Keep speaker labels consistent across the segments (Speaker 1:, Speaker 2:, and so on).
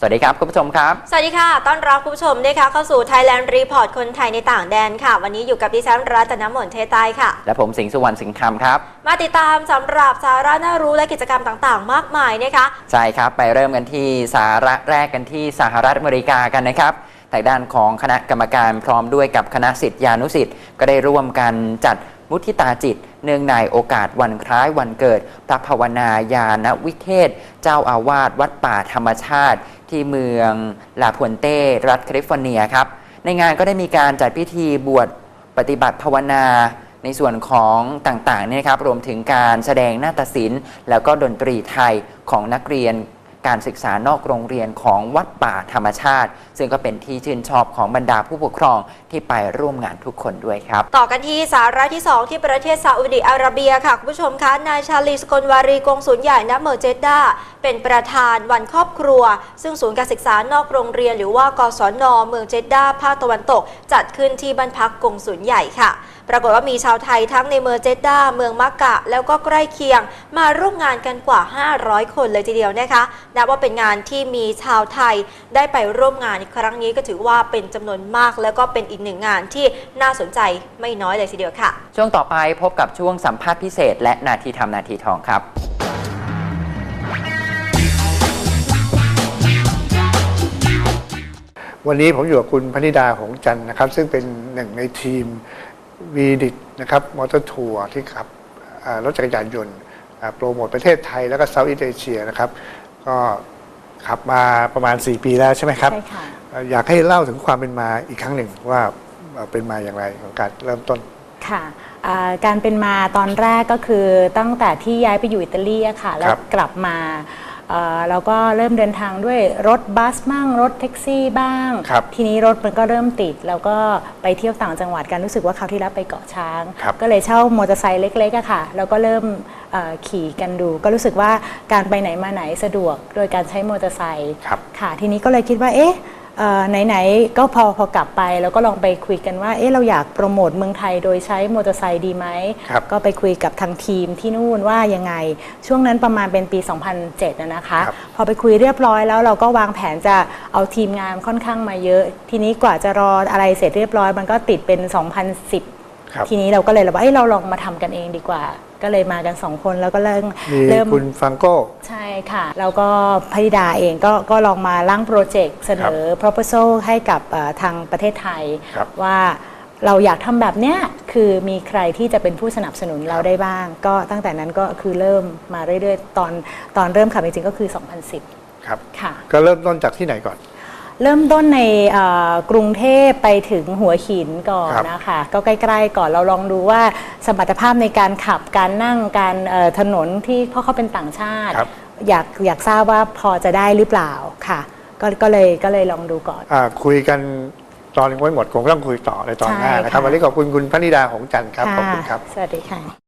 Speaker 1: สวัสดีครับ คุณผู้ชมครับ
Speaker 2: สวัสดีค่ะ ต้อนรับคุณผู้ชมนะคะเข้าสู่ Thailand Report คนไทยในต่างแดนค่ะ วันนี้อยู่กับดิฉันรัตนมนเทใต้ค่ะ
Speaker 1: และผมสิงห์สุวรรณสิงห์คำครับ
Speaker 2: มาติดตามสำหรับสาระน่ารู้และกิจกรรมต่างๆ มากมายนะคะ
Speaker 1: ใช่ครับ ไปเริ่มกันที่สาระแรกกันที่สหรัฐอเมริกากันนะครับแต่ด้านของคณะกรรมการพร้อมด้วยกับคณะสิทธิานุสิทธิ์ก็ได้ร่วมกันจัด มุทิตาจิต เนื่องในโอกาสวันคล้ายวันเกิด พระภาวนายานวิเทศ เจ้าอาวาสวัดป่าธรรมชาติ ที่เมืองลาพวนเต้รัฐแคลิฟอร์เนียครับ ในงานก็ได้มีการจัดพิธีบวชปฏิบัติภาวนาในส่วนของต่างๆเนี่ยครับรวมถึงการแสดงนาฏศิลป์ แล้วก็ดนตรีไทยของนักเรียน การศึกษานอกโรงเรียนของวัดป่าธรรมชาติ ซึ่งก็เป็นที่ชื่นชอบของบรรดาผู้ปกครองที่ไปร่วมงานทุกคนด้วยครับ
Speaker 2: ต่อกันที่สาระที่ 2 ที่ประเทศซาอุดิอาระเบียค่ะ คุณผู้ชมคะนายชาลีสกลวารีกงศูนย์ใหญ่ณเมอร์เจดดาเป็นประธานวันครอบครัว ซึ่งศูนย์การศึกษานอกโรงเรียน หรือว่ากศนเมืองเจดดาภาคตะวันตก จัดขึ้นที่บ้านพักกงศูนย์ใหญ่ค่ะ ปรากฏว่ามีชาวไทยทั้งในเมืองเจดดาเมืองมักกะ แล้วก็ใกล้เคียง มาร่วมงานกันกว่า 500 คนเลยทีเดียวนะคะนับว่าเป็นงานที่มีชาวไทยได้ไปร่วมงานในครั้งนี้ก็ถือว่าเป็นจำนวนมาก แล้วก็เป็นอีกหนึ่งงานที่น่าสนใจไม่น้อยเลยทีเดียวค่ะ
Speaker 1: ช่วงต่อไปพบกับช่วงสัมภาษณ์พิเศษ และนาทีทำนาทีทองครับ
Speaker 3: วันนี้ผมอยู่กับคุณพนิดาหงส์จันทร์นะครับ ซึ่งเป็นหนึ่งในทีมวีดิตนะครับมอเตอร์ทัวร์ที่ขับอ่ารถจักรยานยนต์อ่าโปรโมทประเทศไทย แล้วก็เซาท์อีสเอเชียนะครับ ก็ขับมาประมาณ 4 ปีแล้วใช่ไหมครับ
Speaker 4: ใช่ค่ะ
Speaker 3: เอ่ออยากให้เล่าถึงความเป็นมาอีกครั้งหนึ่งว่าเอ่อเป็นมาอย่างไรของการเริ่มต้น
Speaker 4: ค่ะอ่าการเป็นมาตอนแรกก็คือตั้งแต่ที่ย้ายไปอยู่อิตาลีอะค่ะ แล้วกลับมา เอ่อเราก็เริ่มเดินทางด้วยรถบัสบ้างรถแท็กซี่บ้าง
Speaker 3: ครับ
Speaker 4: ทีนี้รถมันก็เริ่มติด แล้วก็ไปเที่ยวต่างจังหวัดกันรู้สึกว่าคราวที่แล้วไปเกาะช้าง
Speaker 3: ครับ
Speaker 4: ก็เลยเช่ามอเตอร์ไซค์เล็กๆอะค่ะ แล้วก็เริ่มเอ่อขี่กันดู ก็รู้สึกว่าการไปไหนมาไหนสะดวกโดยการใช้มอเตอร์ไซค์
Speaker 3: ครับ
Speaker 4: ค่ะทีนี้ก็เลยคิดว่าเอ๊ะเอ่อ ไหนๆก็พอพอกลับไปแล้วก็ลองไปคุยกันว่าเอ๊ะเราอยากโปรโมทเมืองไทยโดยใช้มอเตอร์ไซค์ดีไหม
Speaker 3: ครับ
Speaker 4: ก็ไปคุยกับทางทีมที่นู่นว่ายังไง ช่วงนั้นประมาณเป็นปี 2007 นะนะคะ
Speaker 3: ครับ
Speaker 4: พอไปคุยเรียบร้อยแล้วเราก็วางแผนจะเอาทีมงานค่อนข้างมาเยอะ ทีนี้กว่าจะรออะไรเสร็จเรียบร้อย มันก็ติดเป็น 2010
Speaker 3: ครับ
Speaker 4: ทีนี้เราก็เลยเราว่าเอ้ยเราลองมาทำกันเองดีกว่า ก็เลยมากันสองคนแล้วก็เริ่ม
Speaker 3: มี
Speaker 4: เริ่ม
Speaker 3: คุณฟังโก้
Speaker 4: ใช่ค่ะ แล้วก็พนิดาเองก็ก็ลองมาร่างโปรเจกต์เสนอ proposal ให้กับเอ่อทางประเทศไทย
Speaker 3: ครับ
Speaker 4: ว่าเราอยากทำแบบเนี้ยคือมีใครที่จะเป็นผู้สนับสนุนเราได้บ้าง ก็ตั้งแต่นั้นก็คือเริ่มมาเรื่อยๆ ตอนตอนเริ่มขับจริงๆก็คือ 2010
Speaker 3: ครับ
Speaker 4: ค่ะ
Speaker 3: ก็เริ่มต้นจากที่ไหนก่อน
Speaker 4: เริ่มต้นในเอ่อกรุงเทพไปถึงหัวหินก่อน
Speaker 3: ครับ
Speaker 4: นะคะก็ใกล้ๆก่อนเราลองดูว่าสมรรถภาพในการขับการนั่งการเอ่อถนนที่เพราะเขาเป็นต่างชาติ
Speaker 3: ครับ
Speaker 4: อยากอยากทราบว่าพอจะได้หรือเปล่าค่ะก็ก็เลยก็เลยลองดูก่อน
Speaker 3: อาคุยกันตอนยังไม่หมดคงต้องคุยต่อในตอนหน้า
Speaker 4: ใช่
Speaker 3: นะครับ
Speaker 4: ค่ะ
Speaker 3: วันนี้ขอบคุณคุณพนิดาหงส์จันทร์ครับขอบคุณครับ
Speaker 4: สวัสดีค่ะ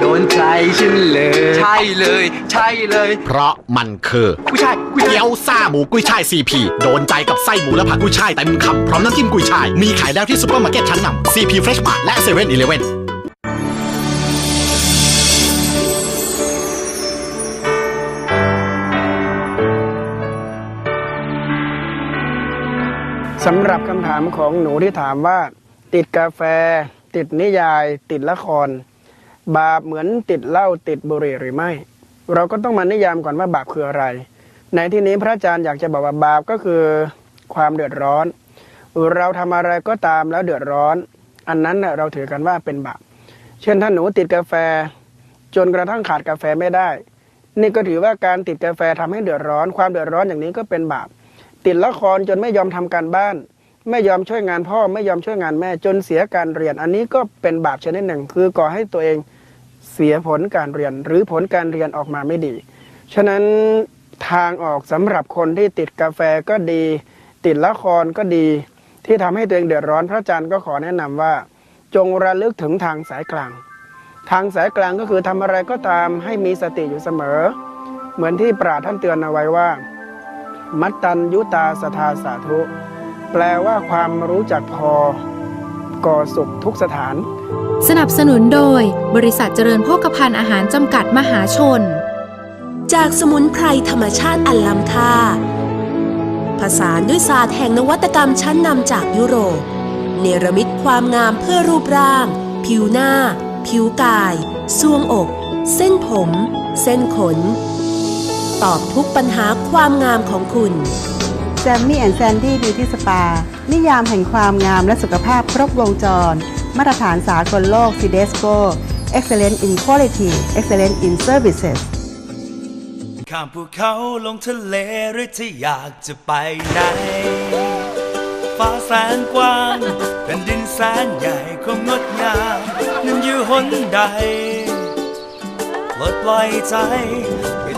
Speaker 5: โดนใจฉันเลย ใช่เลย ใช่เลย
Speaker 6: เพราะมันคือ
Speaker 5: กุ้ยช่ายกุ้ยช่าย
Speaker 6: เกี๊ยวซ่าหมูกุ้ยช่ายซีพีโดนใจกับไส้หมูและผักกุ้ยช่ายเต็มคำพร้อมน้ำจิ้มกุ้ยช่าย มีขายแล้วที่ซุปเปอร์มาร์เก็ตชั้นนำซีพีเฟรชมาร์และเซเว่นอีเลเว่น
Speaker 7: สำหรับคำถามของหนูที่ถามว่า ติดกาแฟ ติดนิยาย ติดละคร บาปเหมือนติดเหล้าติดบุหรี่หรือไม่ เราก็ต้องมานิยามก่อนว่าบาปคืออะไร ในที่นี้พระอาจารย์อยากจะบอกว่าบาปก็คือความเดือดร้อน เราทำอะไรก็ตามแล้วเดือดร้อน อันนั้นเราถือกันว่าเป็นบาป เช่นถ้าหนูติดกาแฟ จนกระทั่งขาดกาแฟไม่ได้ นี่ก็ถือว่าการติดกาแฟทำให้เดือดร้อน ความเดือดร้อนอย่างนี้ก็เป็นบาป ติดละครจนไม่ยอมทำการบ้าน ไม่ยอมช่วยงานพ่อไม่ยอมช่วยงานแม่ จนเสียการเรียน อันนี้ก็เป็นบาปชนิดหนึ่ง คือก่อให้ตัวเองเสียผลการเรียน หรือผลการเรียนออกมาไม่ดี ฉะนั้นทางออกสำหรับคนที่ติดกาแฟก็ดี ติดละครก็ดี ที่ทำให้ตัวเองเดือดร้อนพระอาจารย์ก็ขอแนะนำว่า จงระลึกถึงทางสายกลาง ทางสายกลางก็คือทำอะไรก็ตามให้มีสติอยู่เสมอ เหมือนที่ปราท่านเตือนเอาไว้ว่า มัตตัญยุตาสทาสาธุ แปลว่าความรู้จักพอก่อสุขทุกสถาน
Speaker 8: สนับสนุนโดย บริษัทเจริญโภคภัณฑ์อาหารจำกัดมหาชน
Speaker 9: จากสมุนไพรธรรมชาติอันล้ำค่า ผสานด้วยศาสตร์แห่งนวัตกรรมชั้นนำจากยุโรป เนรมิตความงามเพื่อรูปร่าง ผิวหน้า ผิวกายซวงอก เส้นผม เส้นขน ตอบทุกปัญหาความงามของคุณ
Speaker 10: แซมมี่แอนด์แซนดี้บิวตี้สปา นิยามแห่งความงามและสุขภาพครบวงจร มาตรฐานสากลโลก CDSCO Excellent in Quality Excellent in Services
Speaker 11: ข้ามภูเขาลงทะเลหรือที่อยากจะไปไหน ฟ้าแสนกว้างแผ่นดินแสนใหญ่ความงดงามนั้นอยู่หนใดปลดปล่อยใจ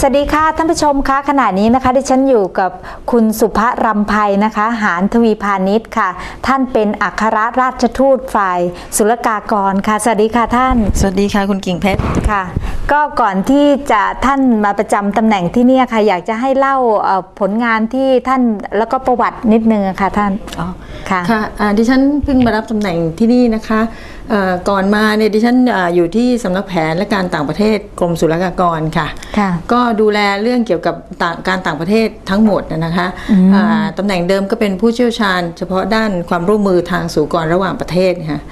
Speaker 12: สวัสดีค่ะท่านผู้ชมคะขณะนี้นะคะดิฉันอยู่กับคุณสุภรำไพนะคะ หานทวีพาณิชย์ค่ะ ท่านเป็นอัครราชทูตฝ่ายศุลกากรค่ะ สวัสดีค่ะท่าน
Speaker 13: สวัสดีค่ะคุณกิ่งเพชร
Speaker 12: ค่ะ ก็ก่อนที่จะท่านมาประจำตำแหน่งที่เนี่ยค่ะ อยากจะให้เล่าเอ่อผลงานที่ท่านแล้วก็ประวัตินิดนึงอะค่ะท่าน
Speaker 13: อ๋อ
Speaker 12: ค่ะ
Speaker 13: ค่ะอ่าดิฉันเพิ่งมารับตำแหน่งที่นี่นะคะเอ่อ ก่อนมาเนี่ยดิฉันอาอยู่ที่สำนักแผนและการต่างประเทศกรมศุลกากรค่ะ
Speaker 12: ค่ะ
Speaker 13: ก็ดูแลเรื่องเกี่ยวกับต่างการต่างประเทศทั้งหมดนะคะ
Speaker 12: อืม
Speaker 13: อ่าตำแหน่งเดิมก็เป็นผู้เชี่ยวชาญ เฉพาะด้านความร่วมมือทางสู่กรระหว่างประเทศค่ะ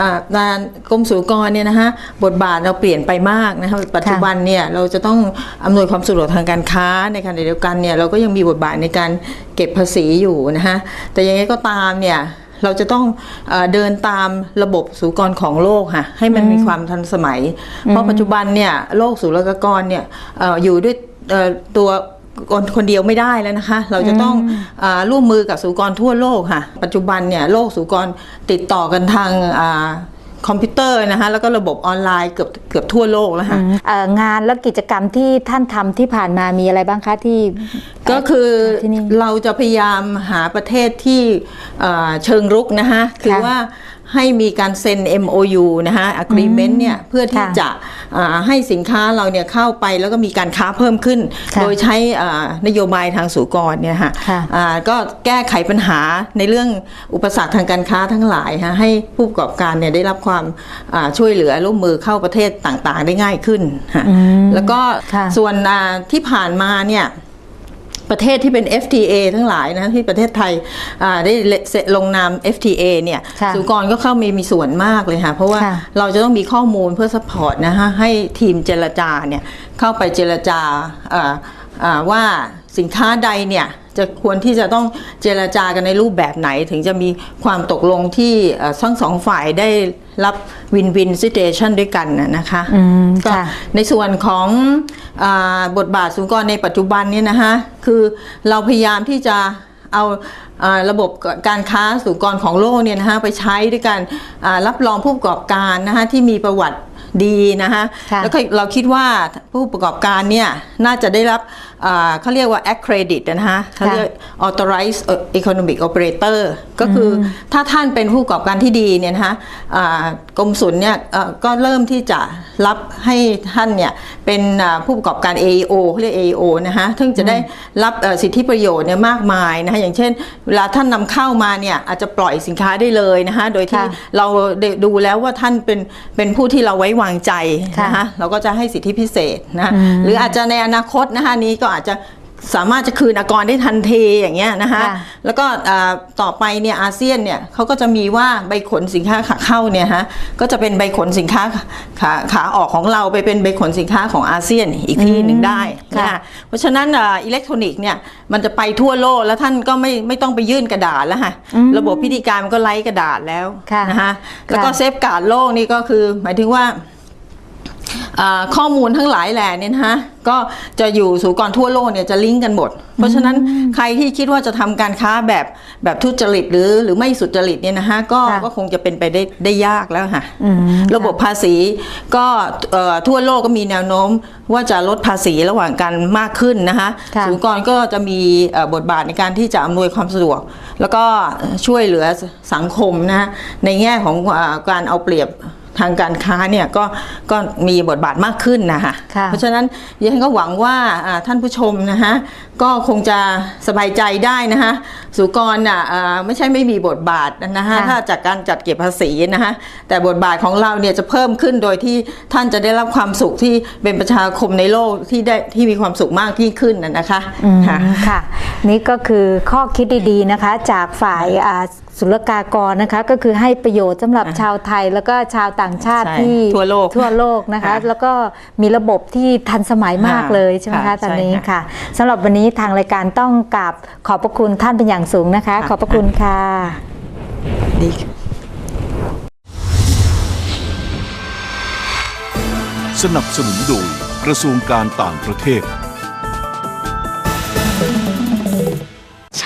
Speaker 13: อ่างานกรมสู่กรเนี่ยนะคะบทบาทเราเปลี่ยนไปมากนะคะปัจจุบันเนี่ยเราจะต้องอำนวยความสะดวกทางการค้าในขณะเดียวกันเนี่ยเราก็ยังมีบทบาทในการเก็บภาษีอยู่นะคะแต่ยังไงก็ตามเนี่ย เราจะต้องเออเดินตามระบบศุลกรของโลกค่ะให้มันมีความทันสมัย เพราะปัจจุบันเนี่ยโลกศุลกากรเนี่ยเอออยู่ด้วยเอ่อตัวคนคนเดียวไม่ได้แล้วนะคะ เราจะต้องเออร่วมมือกับศุลกรทั่วโลกค่ะ ปัจจุบันเนี่ยโลกศุลกรติดต่อกันทางอ่า คอมพิวเตอร์นะคะแล้วก็ระบบออนไลน์เกือบเกือบทั่วโลกแล้วค่ะ
Speaker 12: เอ่องานและกิจกรรมที่ท่านทำที่ผ่านมามีอะไรบ้างคะที่
Speaker 13: ก็คือเราจะพยายามหาประเทศที่เอ่อเชิงรุกนะคะคือว่า ให้มีการเซ็น MOU นะคะ agreement เนี่ยเพื่อที่จะอ่าให้สินค้าเราเนี่ยเข้าไปแล้วก็มีการค้าเพิ่มขึ้น
Speaker 12: ค่ะ
Speaker 13: โดยใช้อ่านโยบายทางสุกรเนี่ยค่ะ
Speaker 12: ค่ะ
Speaker 13: อ่าก็แก้ไขปัญหาในเรื่องอุปสรรคทางการค้าทั้งหลายค่ะให้ผู้ประกอบการเนี่ยได้รับความอ่าช่วยเหลือร่วมมือเข้าประเทศต่างๆ ได้ง่ายขึ้นค่ะ
Speaker 12: อืม
Speaker 13: แล้วก็
Speaker 12: ค่ะ
Speaker 13: ส่วนอ่าที่ผ่านมาเนี่ย ประเทศที่เป็น FTA ทั้งหลายนะที่ประเทศไทยอ่าได้เซ็นลงนาม FTA เนี่ย
Speaker 12: ค่ะ
Speaker 13: สุกรก็เข้ามีมีส่วนมากเลยค่ะเพราะว่า
Speaker 12: ค่ะ
Speaker 13: เราจะต้องมีข้อมูลเพื่อสปอร์ตนะคะให้ทีมเจรจาเนี่ยเข้าไปเจรจาอ่าอ่า ว่าสินค้าใดเนี่ยจะควรที่จะต้องเจรจากันในรูปแบบไหน ถึงจะมีความตกลงที่เอ่อทั้งสองฝ่ายได้รับวินวินซิเ t ชันด้วยกันนะนะคะ
Speaker 12: อืม
Speaker 13: ก็
Speaker 12: ค่ะ
Speaker 13: ในส่วนของอาบทบาทสุนกรในปัจจุบันเนี่ยนะคะคือเราพยายามที่จะเอาอ่าระบบการค้าสุกรของโลกเนี่ยนะคะไปใช้ด้วยการอ่ารับรองผู้ประกอบการนะคะที่มีประวัติดีนะคะ
Speaker 12: ค่ะ
Speaker 13: แล้วก็เราคิดว่าผู้ประกอบการเนี่ยน่าจะได้รับอ่า เขาเรียกว่า accredit นะฮะเขาเรียก authorized economic operator ก็คืออถ้าท่านเป็นผู้ประกอบการที่ดีเนี่ยนะคะอ่ากรมศุลเนี่ยเอ่อก็เริ่มที่จะรับให้ท่านเนี่ยเป็นอ่าผู้ประกอบการ AEO เขาเรียก AEO นะคะซึ่งจะได้รับเอ่อสิทธิประโยชน์เนี่ยมากมายนะคะอย่างเช่น เวลาท่านนำเข้ามาเนี่ยอาจจะปล่อยสินค้าได้เลยนะคะโดยที่เราได้ดูแล้วว่าท่านเป็นเป็นผู้ที่เราไว้วางใจนะคะเราก็จะให้สิทธิพิเศษนะ
Speaker 12: อืม
Speaker 13: หรืออาจจะในอนาคตนะคะนี้ก็อาจจะสามารถจะคืนอากรได้ทันทีอย่างเงี้ยนะคะ
Speaker 12: ค่ะ
Speaker 13: แล้วก็อ่าต่อไปเนี่ยอาเซียนเนี่ยเขาก็จะมีว่าใบขนสินค้าขาเข้าเนี่ยฮะก็จะเป็นใบขนสินค้าขาขาออกของเราไปเป็นใบขนสินค้าของอาเซียนอีกที่หนึ่งได้
Speaker 12: ค่ะ
Speaker 13: นะคะเพราะฉะนั้นอ่าอิเล็กทรอนิกส์เนี่ยมันจะไปทั่วโลกแล้วท่านก็ไม่ไม่ต้องไปยื่นกระดาษแล้วค่ะระบบพิธีการมันก็ไร้กระดาษแล้วนะคะแล้วก็เซฟการ์ดโลกนี่ก็คือหมายถึงว่าอ่า ข้อมูลทั้งหลายแหล่เนี่ยนะฮะก็จะอยู่สู่กรทั่วโลกเนี่ยจะลิงก์กันหมด เพราะฉะนั้นใครที่คิดว่าจะทำการค้าแบบแบบทุจริตหรือหรือไม่สุจริตเนี่ยนะฮะก็ก็คงจะเป็นไปได้ได้ยากแล้วค่ะ
Speaker 12: อืม
Speaker 13: ระบบภาษีก็เอ่อทั่วโลกก็มีแนวโน้มว่าจะลดภาษีระหว่างกันมากขึ้นนะคะ
Speaker 12: ค่ะ
Speaker 13: ศูนย์กรก็จะมีเอ่อบทบาทในการที่จะอำนวยความสะดวก แล้วก็ช่วยเหลือสังคมนะในแง่ของอ่าการเอาเปรียบ ทางการค้าเนี่ยก็ก็มีบทบาทมากขึ้นนะคะ
Speaker 12: ค่ะ
Speaker 13: เพราะฉะนั้นดิฉันก็หวังว่าอ่าท่านผู้ชมนะคะก็คงจะสบายใจได้นะคะสุกรอะอ่าไม่ใช่ไม่มีบทบาทนะคะ
Speaker 12: ค่ะ
Speaker 13: ถ้าจากการจัดเก็บภาษีนะคะแต่บทบาทของเราเนี่ยจะเพิ่มขึ้นโดยที่ท่านจะได้รับความสุขที่เป็นประชาคมในโลกที่ได้ที่มีความสุขมากยิ่งขึ้นนะนะคะ
Speaker 12: อืม
Speaker 13: ค่ะ
Speaker 12: ค่ะ นี่ก็คือข้อคิดดีๆนะคะจากฝ่ายอ่าศุลกากรนะคะก็คือให้ประโยชน์สำหรับชาวไทยแล้วก็ชาวต่างชาติ
Speaker 13: ใช่
Speaker 12: ที่
Speaker 13: ทั่วโลก
Speaker 12: ทั่วโลกนะคะ
Speaker 13: ค่ะ
Speaker 12: แล้วก็มีระบบที่ทันสมัยมาก
Speaker 13: ค่ะ
Speaker 12: เลยใช่ไหม
Speaker 13: ค่ะ
Speaker 12: คะตอนนี้
Speaker 13: ใช่ค่ะ
Speaker 12: ค่ะสำหรับวันนี้ทางรายการต้องกราบขอบพระคุณท่านเป็นอย่างสูงนะคะ ขอบพระคุณค่ะ
Speaker 13: ดี
Speaker 14: สนับสนุนโดยกระทรวงการต่างประเทศ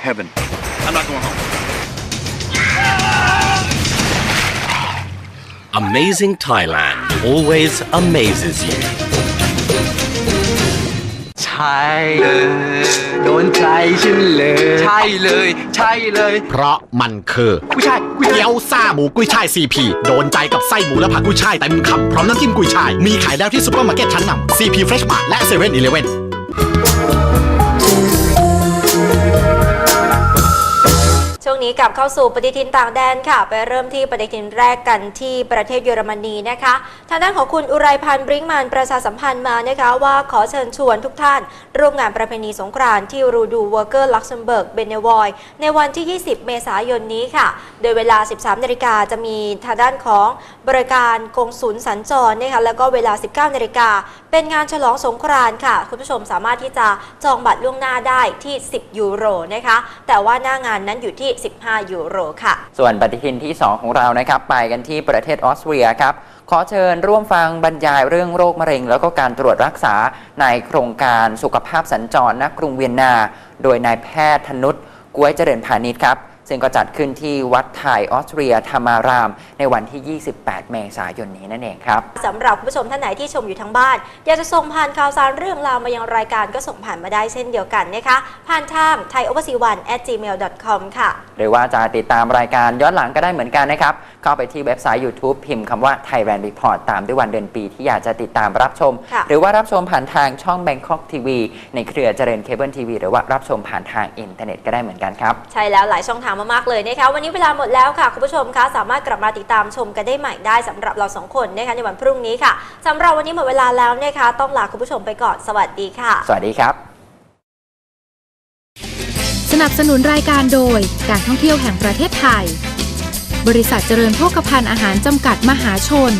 Speaker 15: Heaven. I'm not going home.
Speaker 16: Amazing Thailand always amazes you.
Speaker 5: ใช่เลยโดนใจฉันเลย ใช่เลย ใช่เลย
Speaker 6: เพราะมันคือ
Speaker 5: กุ้ยช่ายกุ้ย
Speaker 6: เกี๊ยวซ่าหมูกุ้ยช่ายซีพีโดนใจกับไส้หมูและผักกุ้ยช่ายเต็มคำพร้อมน้ำจิ้มกุ้ยช่าย มีขายแล้วที่ซุปเปอร์มาร์เก็ตชั้นนำซีพีเฟรชมาร์และเซเว่นอีเลฟเว่
Speaker 2: น กลับเข้าสู่ปฏิทินต่างแดนค่ะ ไปเริ่มที่ปฏิทินแรกกันที่ประเทศเยอรมนีนะคะ ทางด้านของคุณอุไรพันธ์บริงมันประชาสัมพันธ์มานะคะว่าขอเชิญชวนทุกท่าน ร่วมงานประเพณีสงกรานต์ที่รูดูเวอร์เกอร์ลักเซมเบิร์กเบเนวอยในวันที่ 20 เมษายนนี้ค่ะ โดยเวลา 13 นาฬิกาจะมีทางด้านของบริการกงสุลสัญจรนะคะแล้วก็เวลา 19 นาฬิกาเป็นงานฉลองสงกรานต์ค่ะ คุณผู้ชมสามารถที่จะจองบัตรล่วงหน้าได้ที่ 10 ยูโรนะคะแต่ว่าหน้างานนั้นอยู่ที่ 15ยูโรค่ะ
Speaker 1: ส่วนปฏิทินที่ 2 ของเรานะครับไปกันที่ประเทศออสเตรียครับขอเชิญร่วมฟังบรรยายเรื่องโรคมะเร็ง แล้วก็การตรวจรักษาในโครงการสุขภาพสัญจรณกรุงเวียนนา โดยนายแพทย์ธนุษกวยเจริญพาณิชย์ครับ ซึ่งก็จัดขึ้นที่วัดไทยออสเตรียธรรมาราม ในวันที่ 28 เมษายนนี้นั่นเองครับ
Speaker 2: สำหรับคุณผู้ชมท่านไหนที่ชมอยู่ทางบ้าน อยากจะส่งผ่านข่าวสารเรื่องราวมายังรายการก็ส่งผ่านมาได้เช่นเดียวกันนะคะ ผ่านทาง thaioverseas1 at gmail.com ค่ะ
Speaker 1: หรือว่าจะติดตามรายการย้อนหลังก็ได้เหมือนกันนะครับ เข้าไปที่เว็บไซต์ YouTube พิมพ์คำว่า Thailand Report ตามด้วยวันเดือนปีที่อยากจะติดตามรับชม
Speaker 2: ค่ะ
Speaker 1: หรือว่ารับชมผ่านทางช่อง Bangkok TV ในเครือเจริญเคเบิลทีวีหรือว่ารับชมผ่านทางอินเทอร์เน็ตก็ได้เหมือนกันครับ
Speaker 2: ใช่แล้วหลายช่องทางมากๆเลยนะคะวันนี้เวลาหมดแล้วค่ะคุณผู้ชมคะสามารถกลับมาติดตามชมกันได้ใหม่ได้สำหรับเราสองคนนะคะในวันพรุ่งนี้ค่ะสำหรับวันนี้หมดเวลาแล้วนะคะต้องลาคุณผู้ชมไปก่อนสวัสดีค่ะ
Speaker 1: สวัสดีครับ
Speaker 8: สนับสนุนรายการโดยการท่องเที่ยวแห่งประเทศไทย บริษัทเจริญโภคภัณฑ์อาหารจำกัดมหาชน